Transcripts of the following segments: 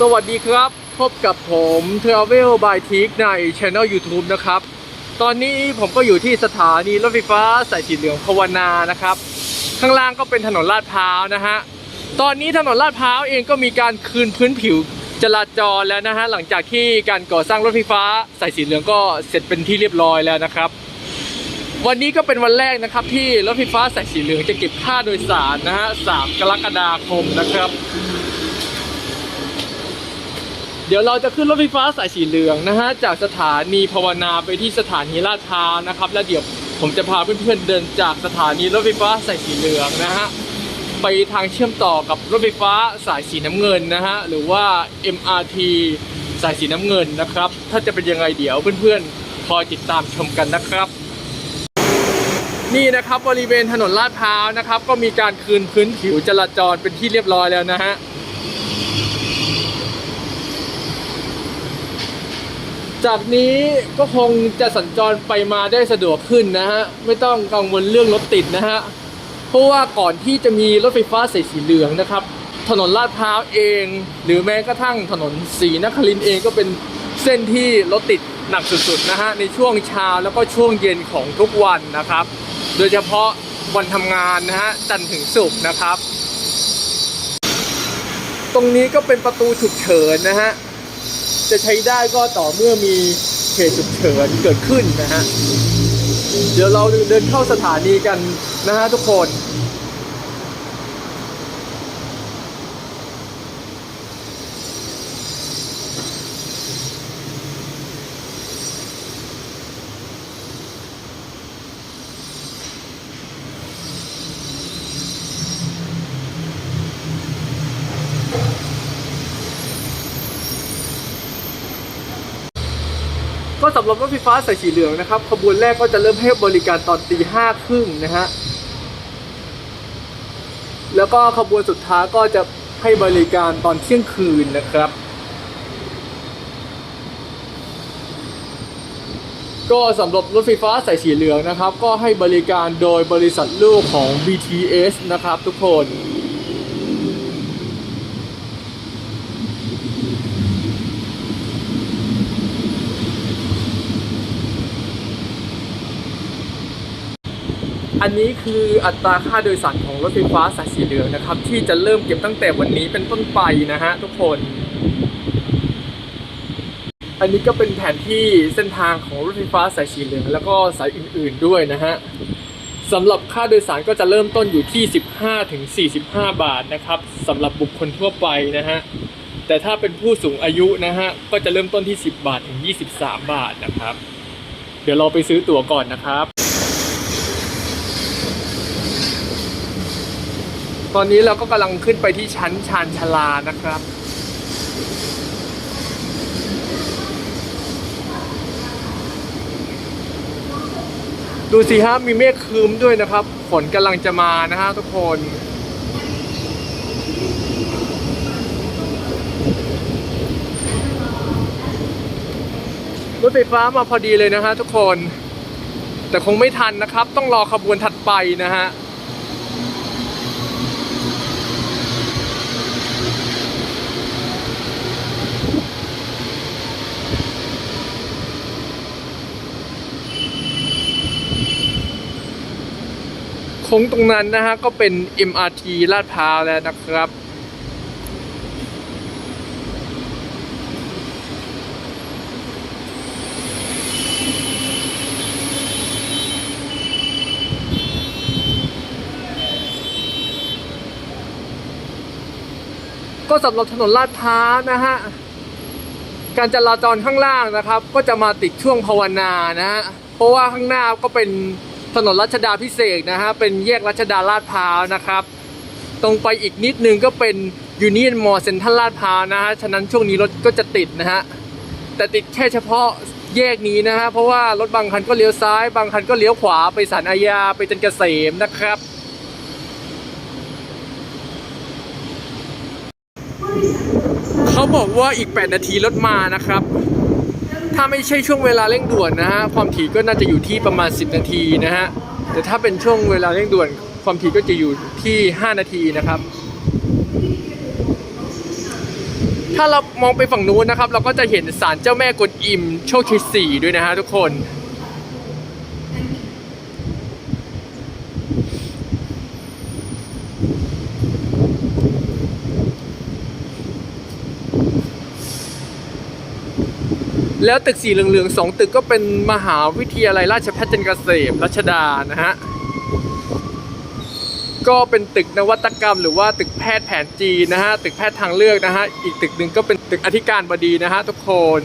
สวัสดีครับ พบกับผม Travel by t i k ใน Channel YouTube นะครับ ตอนนี้ผมก็อยู่ที่สถานีรถไฟฟ้าสายสีเหลืองภาวนานะครับ ข้างล่างก็เป็นถนนลาดพร้าวนะฮะ ตอนนี้ถนนลาดพร้าวเองก็มีการคืนพื้นผิวจราจรแล้วนะฮะ หลังจากที่การก่อสร้างรถไฟฟ้าสายสีเหลืองก็เสร็จเป็นที่เรียบร้อยแล้วนะครับ วันนี้ก็เป็นวันแรกนะครับที่รถไฟฟ้าสายสีเหลืองจะเก็บค่าโดยสารนะฮะ 3 กรกฎาคมนะครับ ดี๋ยวเราจะขึ้นรถไฟฟ้าสายสีเหลืองนะฮะจากสถานีภาวนาไปที่สถานีลาดพร้าวนะครับ แล้วเดี๋ยวผมจะพาเพื่อนๆเดินจากสถานีรถไฟฟ้าสายสีเหลืองนะฮะไปทางเชื่อมต่อกับรถไฟฟ้าสายสีน้ำเงินนะฮะหรือว่า MRT สายสีน้ำเงินนะครับ ถ้าจะเป็นยังไงเดี๋ยวเพื่อนๆคอยติดตามชมกันนะครับ นี่นะครับบริเวณถนนลาดพร้าวนะครับ ก็มีการคืนพื้นผิวจราจรเป็นที่เรียบร้อยแล้วนะฮะ จากนี้ก็คงจะสัญจรไปมาได้สะดวกขึ้นนะฮะ ไม่ต้องกังวลเรื่องรถติดนะฮะ เพราะว่าก่อนที่จะมีรถไฟฟ้าสายสีเหลืองนะครับ ถนนลาดพร้าวเอง หรือแม้กระทั่งถนนศรีนครินเองก็เป็นเส้นที่รถติดหนักสุดๆนะฮะ ในช่วงเช้าแล้วก็ช่วงเย็นของทุกวันนะครับ โดยเฉพาะวันทำงานนะฮะจันทร์ถึงศุกร์นะครับ ตรงนี้ก็เป็นประตูฉุกเฉินนะฮะ จะใช้ได้ก็ต่อเมื่อมีเหตุฉุกเฉินเกิดขึ้นนะฮะ เดี๋ยวเราเดินเข้าสถานีกันนะฮะทุกคนำหรับรถไฟฟ้าสายสีเหลืองนะครับขบวนแรกก็จะเริ่มให้บริการตอนตีห้าครึ่งนะฮะแล้วก็ขบวนสุดท้ายก็จะให้บริการตอนเที่ยงคืนนะครับ ก็สำหรับรถไฟฟ้าสายสีเหลืองนะครับ ก็ให้บริการโดยบริษัทลูกของ BTS นะครับทุกคน นนี้คืออัตราค่าโดยสารของรถไฟฟ้าสายสีเหลืองนะครับ ที่จะเริ่มเก็บตั้งแต่วันนี้เป็นต้นไปนะฮะทุกคน อันนี้ก็เป็นแผนที่เส้นทางของรถไฟฟ้าสายสีเหลืองแล้วก็สายอื่นๆด้วยนะฮะสำหรับค่าโดยสารก็จะเริ่มต้นอยู่ที่ 15ถึง45 บาทนะครับสำหรับบุคคลทั่วไปนะฮะแต่ถ้าเป็นผู้สูงอายุนะฮะก็จะเริ่มต้นที่ 10 บาทถึง 23 บาทนะครับ เดี๋ยวเราไปซื้อตั๋วก่อนนะครับ ตอนนี้เราก็กำลังขึ้นไปที่ชั้นชานชลานะครับ ดูสิฮะมีเมฆครึ้มด้วยนะครับ ฝนกำลังจะมานะฮะทุกคนรถไฟฟ้ามาพอดีเลยนะฮะทุกคน แต่คงไม่ทันนะครับ ต้องรอขบวนถัดไปนะฮะ ค้งตรงนั้นนะฮะก็เป็น MRT ลาดพร้าวแล้วนะครับ ก็สำหรับถนนลาดพร้าวนะฮะการจราจรข้างล่างนะครับ ก็จะมาติดช่วงภาวนานะฮะเพราะว่าข้างหน้าก็เป็น ถนนรัชดาพิเศษนะฮะเป็นแยกรัชดาลาดพร้าวนะครับ ตรงไปอีกนิดนึงก็เป็นยูเนียนมอเซ็นทรัลลาดพร้าวนะฮะฉะนั้นช่วงนี้รถก็จะติดนะฮะแต่ติดแค่เฉพาะแยกนี้นะฮะเพราะว่ารถบางคันก็เลี้ยวซ้าย บางคันก็เลี้ยวขวาไปสารอาญาไปจันเกษมนะครับเขาบอกว่าอีก 8 นาทีรถมานะครับ ถ้าไม่ใช่ช่วงเวลาเร่งด่วนนะฮะความถี่ก็น่าจะอยู่ที่ประมาณ 10 นาทีนะฮะแต่ถ้าเป็นช่วงเวลาเร่งด่วน ความถี่ก็จะอยู่ที่ 5 นาทีนะครับ ถ้าเรามองไปฝั่งนู้นนะครับ เราก็จะเห็นศาลเจ้าแม่กวนอิมโชคชัยสี่ด้วยนะฮะทุกคน แล้วตึกสีเหลืองๆสองตึกก็เป็นมหาวิทยาลัยราชภัฏจันทร์เกษมรัชดานะฮะก็เป็นตึกนวัตกรรม หรือว่าตึกแพทย์แผนจีนนะฮะตึกแพทย์ทางเลือกนะฮะอีกตึกหนึ่งก็เป็นตึกอธิการบดีนะฮะทุกคน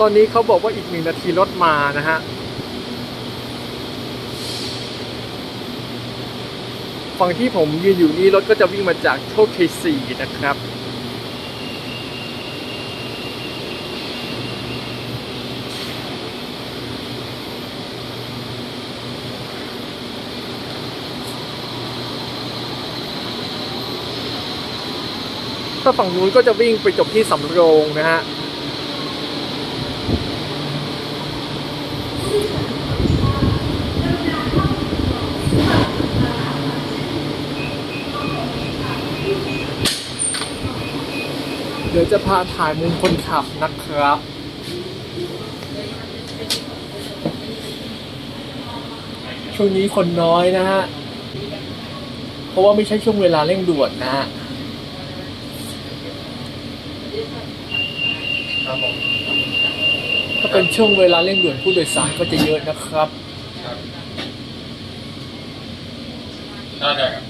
ตอนนี้เขาบอกว่าอีกหนึ่งนาทีรถมานะฮะฝั่งที่ผมยืนอยู่นี้รถก็จะวิ่งมาจากโชคชัยสี่นะครับ ถ้าฝั่งนู้นก็จะวิ่งไปจบที่สำโรงนะฮะเดี๋ยวจะพาถ่ายมุมคนขับนะครับ ช่วงนี้คนน้อยนะฮะ เพราะว่าไม่ใช่ช่วงเวลาเร่งด่วนนะฮะ ครับผมถ้าเป็นช่วงเวลาเร่งด่วนผู้โดยสารก็จะเยอะนะครับ ครับได้ได้ครับ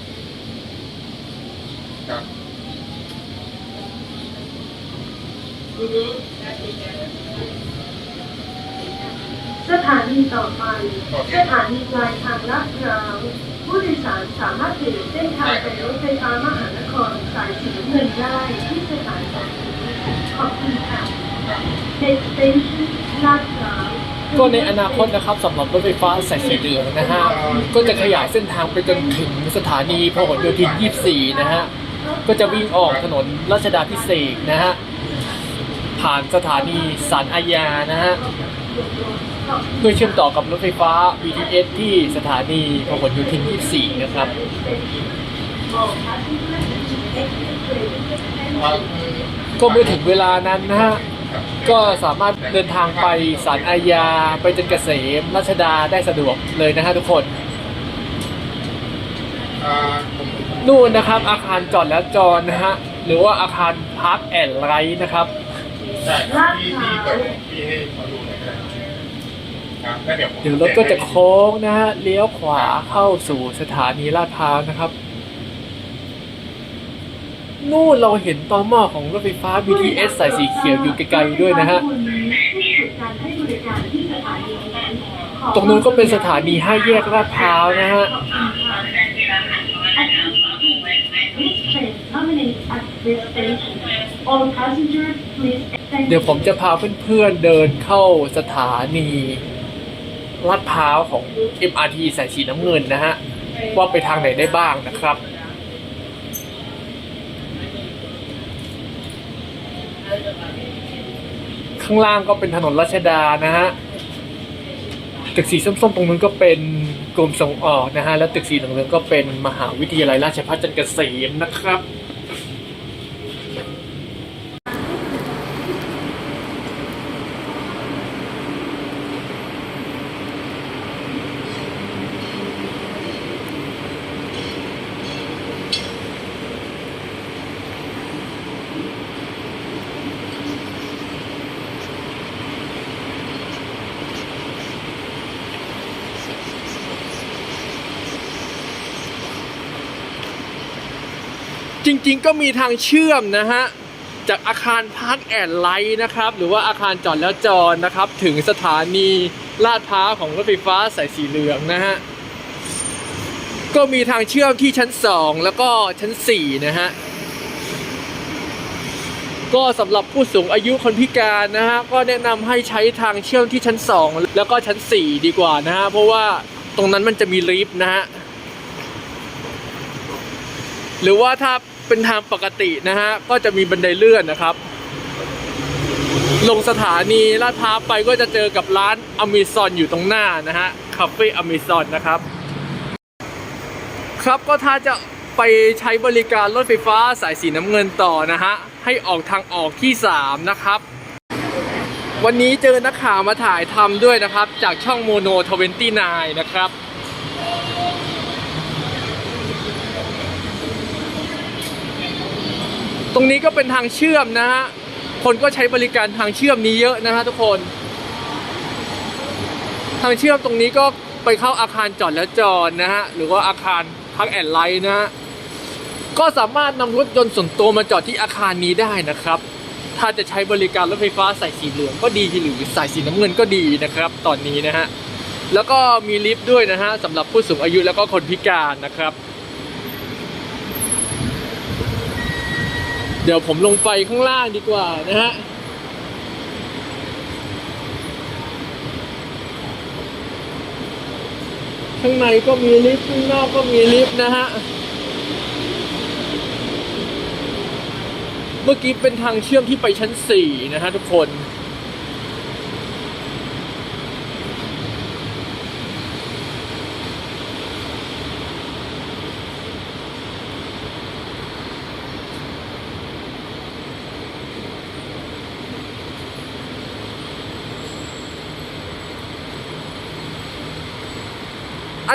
ครับสถานีต่อไป สถานีปลายทางลาดพร้าวผู้โดยสารสามารถเปลี่ยนเส้นทางไปรถไฟฟ้ามหานครสายสีน้ำเงินได้ที่สถานี ก็ในอนาคตนะครับสำหรับรถไฟฟ้าสายสีเหลืองนะฮะก็จะขยายเส้นทางไปจนถึงสถานีพหลโยธิน 24 นะฮะก็จะวิ่งออกถนนรัชดาพิเศษนะฮะผ่านสถานีสารอาญานะฮะเพื่อเชื่อมต่อกับรถไฟฟ้า BTS ที่สถานีพหลโยธิน 24 นะครับ ก็เมื่อถึงเวลานั้นนะฮะก็สามารถเดินทางไปสารอาญาไปจนเกษมรัชดาได้สะดวกเลยนะฮะทุกคนอ่าผมนู่นนะครับอาคารจอดแล้วจอดนะฮะหรือว่าอาคารพาร์คแอนด์ไรนะครับได้ครับพี่พี่เปิดพี่ให้เขาดูหน่อยก็ได้ครับแล้วเดี๋ยวผมเดี๋ยวรถก็จะโค้งนะฮะเลี้ยวขวาเข้าสู่สถานีลาดพร้าวนะครับ นู่นเราเห็นตอหม้อของรถไฟฟ้า BTS สายสีเขียวอยู่ไกลๆด้วยนะฮะ ตรงนู้นก็เป็นสถานีห้าแยกลาดพร้าวนะฮะ เดี๋ยวผมจะพาเพื่อนๆเดินเข้าสถานีลาดพร้าวของ MRT สายสีน้ำเงินนะฮะ ว่าไปทางไหนได้บ้างนะครับ ข้างล่างก็เป็นถนนรัชดานะฮะตึกสีส้มๆตรงนั้นก็เป็นกรมส่งออกนะฮะแล้วตึกสีเหลืองๆก็เป็นมหาวิทยาลัยราชภัฏจันทร์เกษมนะครับ จริงๆก็มีทางเชื่อมนะฮะ จากอาคารพาร์คแอนด์ไลท์นะครับ หรือว่าอาคารจอดแล้วจอดนะครับ ถึงสถานีลาดพร้าวของรถไฟฟ้าสายสีเหลืองนะฮะ ก็มีทางเชื่อมที่ชั้น 2 แล้วก็ชั้น 4 นะฮะ ก็สำหรับผู้สูงอายุคนพิการนะฮะ ก็แนะนำให้ใช้ทางเชื่อมที่ชั้น 2 แล้วก็ชั้น 4 ดีกว่านะฮะ เพราะว่าตรงนั้นมันจะมีลิฟต์นะฮะหรือว่าถ้า เป็นทางปกตินะฮะ ก็จะมีบันไดเลื่อนนะครับ ลงสถานีลาดพร้าวไปก็จะเจอกับร้านอเมซอนอยู่ตรงหน้านะฮะคาเฟ่อเมซอนนะครับ ครับก็ถ้าจะไปใช้บริการรถไฟฟ้าสายสีน้ำเงินต่อนะฮะ ให้ออกทางออกที่ 3 นะครับ วันนี้เจอนักข่าวมาถ่ายทำด้วยนะครับ จากช่องโมโน29นะครับ ตรงนี้ก็เป็นทางเชื่อมนะฮะ คนก็ใช้บริการทางเชื่อมนี้เยอะนะฮะทุกคน ทางเชื่อมตรงนี้ก็ไปเข้าอาคารจอดแล้วจอดนะฮะ หรือว่าอาคารพักแอนไลท์นะฮะ ก็สามารถนำรถยนต์ส่วนตัวมาจอดที่อาคารนี้ได้นะครับ ถ้าจะใช้บริการรถไฟฟ้าสายสีเหลืองก็ดีหรือสายสีน้ำเงินก็ดีนะครับ ตอนนี้นะฮะ แล้วก็มีลิฟต์ด้วยนะฮะสำหรับผู้สูงอายุแล้วก็คนพิการนะครับ เดี๋ยวผมลงไปข้างล่างดีกว่านะฮะข้างในก็มีลิฟต์ข้างนอกก็มีลิฟต์นะฮะ เมื่อกี้เป็นทางเชื่อมที่ไปชั้น 4 นะฮะทุกคน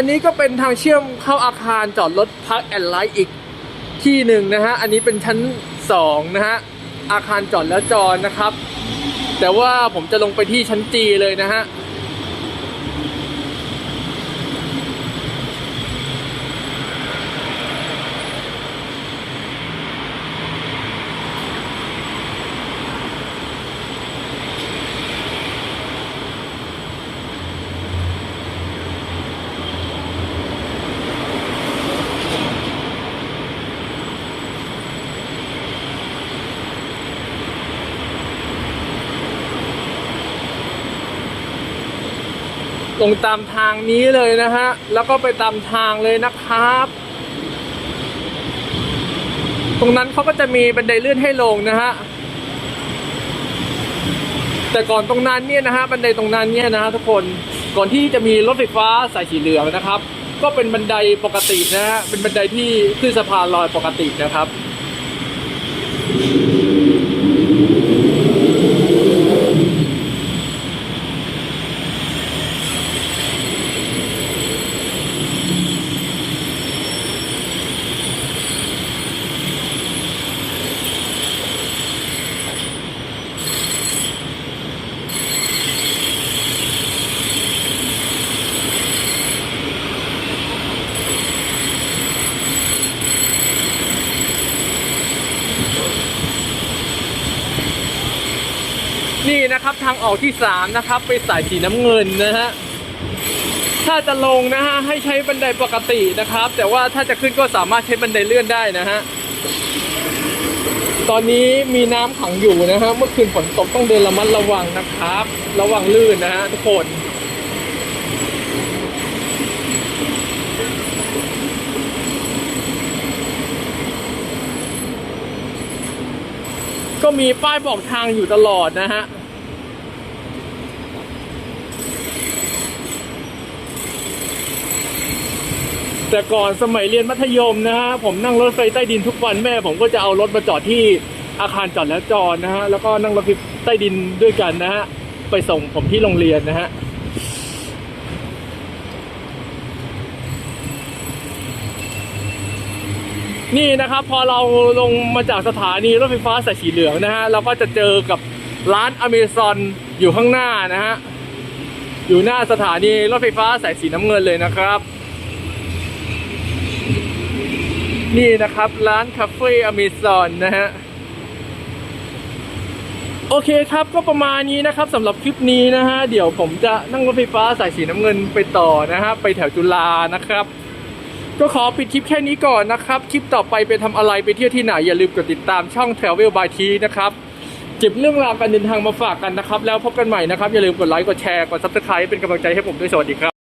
อันนี้ก็เป็นทางเชื่อมเข้าอาคารจอดรถพักแอนไลท์อีกที่หนึ่งนะฮะ อันนี้เป็นชั้น2นะฮะ อาคารจอดแล้วจอนะครับ แต่ว่าผมจะลงไปที่ชั้นจีเลยนะฮะ ลงตามทางนี้เลยนะฮะ แล้วก็ไปตามทางเลยนะครับ ตรงนั้นเขาก็จะมีบันไดเลื่อนให้ลงนะฮะ แต่ก่อนตรงนั้นเนี่ยนะฮะ บันไดตรงนั้นเนี่ยนะฮะทุกคน ก่อนที่จะมีรถไฟฟ้าสายสีเหลืองนะครับ ก็เป็นบันไดปกตินะฮะ เป็นบันไดที่ขึ้นสะพานลอยปกตินะครับางออกที่สามนะครับไปสายสีน้ำเงินนะฮะถ้าจะลงนะฮะให้ใช้บันไดปกตินะครับ แต่ว่าถ้าจะขึ้นก็สามารถใช้บันไดเลื่อนได้นะฮะตอนนี้มีน้ำขังอยู่นะฮะเมื่อคืนฝนตกต้องเดินระมัดระวังนะครับ ระวังลื่นนะฮะทุกคนก็มีป้ายบอกทางอยู่ตลอดนะฮะ แต่ก่อนสมัยเรียนมัธยมนะฮะผมนั่งรถไฟใต้ดินทุกวันแม่ ผมก็จะเอารถมาจอดที่อาคารจอดแล้วจอดนะฮะแล้วก็นั่งรถไฟใต้ดินด้วยกันนะฮะไปส่งผมที่โรงเรียนนะฮะนี่นะครับพอเราลงมาจากสถานีรถไฟฟ้าสายสีเหลืองนะฮะเราก็จะเจอกับร้านอเมซอนอยู่ข้างหน้านะฮะอยู่หน้าสถานีรถไฟฟ้าสายสีน้ำเงินเลยนะครับ นี่นะครับร้านคาเฟ่อเมซอนนะฮะ โอเคครับก็ประมาณนี้นะครับสำหรับคลิปนี้นะฮะ เดี๋ยวผมจะนั่งรถไฟฟ้าสายสีน้ำเงินไปต่อนะฮะ ไปแถวจุฬานะครับ ก็ขอปิดคลิปแค่นี้ก่อนนะครับ คลิปต่อไปไปทำอะไรไปเที่ยวที่ไหน อย่าลืมกดติดตามช่อง Travel by T นะครับเก็บเรื่องราวการเดินทางมาฝากกันนะครับ แล้วพบกันใหม่นะครับ อย่าลืมกดไลค์กดแชร์กด Subscribe เป็นกำลังใจให้ผมด้วยสวัสดีครับ